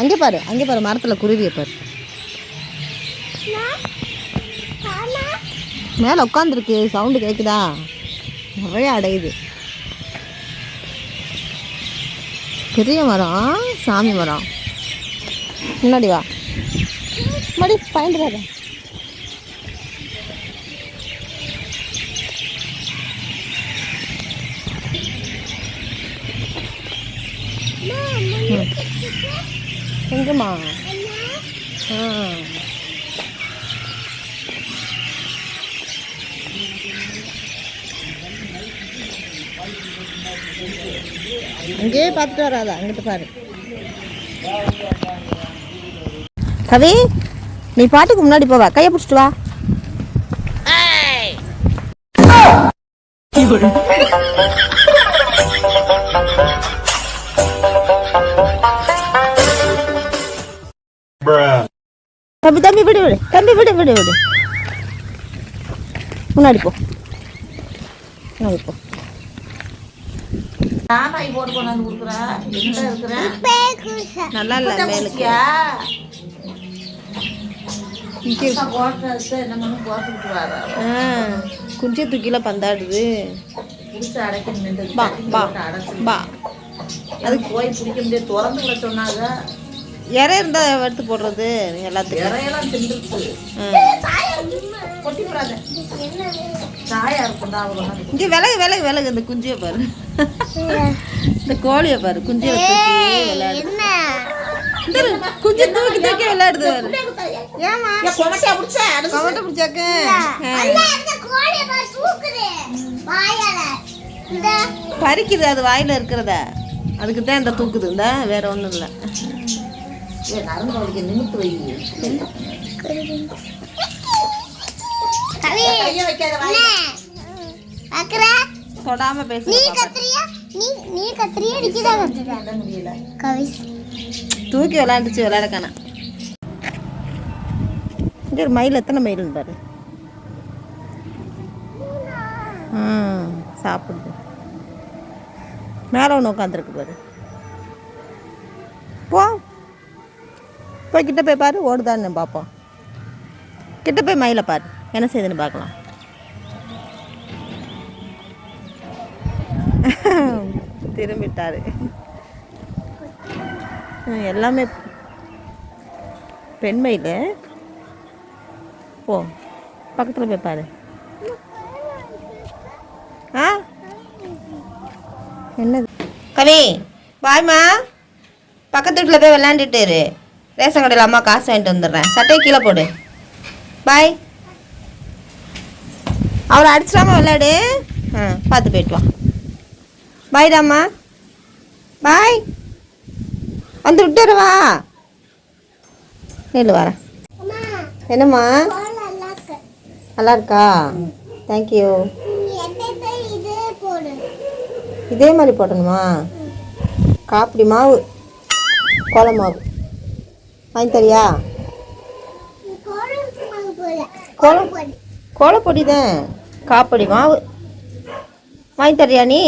அங்கே பாரு அங்கே பாரு மரத்தில் குருவியை பாரு. மேலே உட்காந்துருக்கு சவுண்டு கேட்குதா நிறைய அடையுது. பெரிய மரம் சாமி மரம். முன்னாடி வா. மடி பயந்துடாத எங்கம்மா? ஆ. அங்கேயே பார்த்துட்டு வராதா அங்கிட்டு பாரு. கவி நீ பாட்டுக்கு முன்னாடி போவா கையை பிடிச்சிட்டு வா. தம்பி தம்பி விடு விடு. தம்பி விடு விடு விடு. முன்னாடி போ. முன்னாடி போ. நல்லா இல்லை மேலுக்கு குஞ்சு தூக்கில பந்தாடுது. பா பா பா. அதுக்கு போய் பிடிக்க முடியாது? திறந்து விட சொன்னாங்க. இறை இருந்தா எடுத்து போடுறது எல்லாத்துக்கும். இங்க விலகு விலகு விலகு இந்த குஞ்சியை பாரு. இந்த கோழியை பாரு குஞ்சியை விளையாடு. குஞ்சு தூக்கி தூக்கி விளையாடுது பாரு. கவட்ட பிடிச்சாக்க பறிக்குது அது வாயில இருக்கிறத. அதுக்கு தான் இந்த தூக்குது. இந்த வேற ஒன்றும் இல்லை. நரம்பு வலிக்க நிமித்து வை. கையை வைக்காத வாயில. தொடாம பேசு விட முடியல தூக்கி விளையாண்டுச்சு விளையாடக்கான. இங்கே ஒரு மயில் எத்தனை மயில் பாரு? சாப்பிடுது. மேலே ஒன்று உட்காந்துருக்கு பாரு. போய் கிட்ட போய் பாரு ஓடுதான்னு பார்ப்போம். கிட்ட போய் மயிலை பாரு. என்ன செய்யுதுன்னு பார்க்கலாம். திரும்பிட்டாரு. எல்லாமே பெண்மயில். போ பக்கத்தில் போய் பாரு. ஆ? என்னது? கவி பாய்மா பக்கத்து வீட்டில் போய் விளாண்டுட்டு இரு. ரேஷன் கடையில் அம்மா காசு வாங்கிட்டு வந்துடுறேன். சட்டையை கீழே போடு. பாய் அவரை அடிச்சிடாம விளையாடு. ஆ பார்த்து போயிட்டு வா. பாய்டாம்மா பாய் வந்து விட்டுருவா நில்லு வரேன். என்னம்மா? நல்லா இருக்கா. தேங்க்யூ இதே மாதிரி போடணுமா? காப்பிடி மாவு கோல மாவு வாங்கி தரியா? கோலம் கோலப்பொடி தான். காப்படி மாவு. வாங்கி தரியா நீ?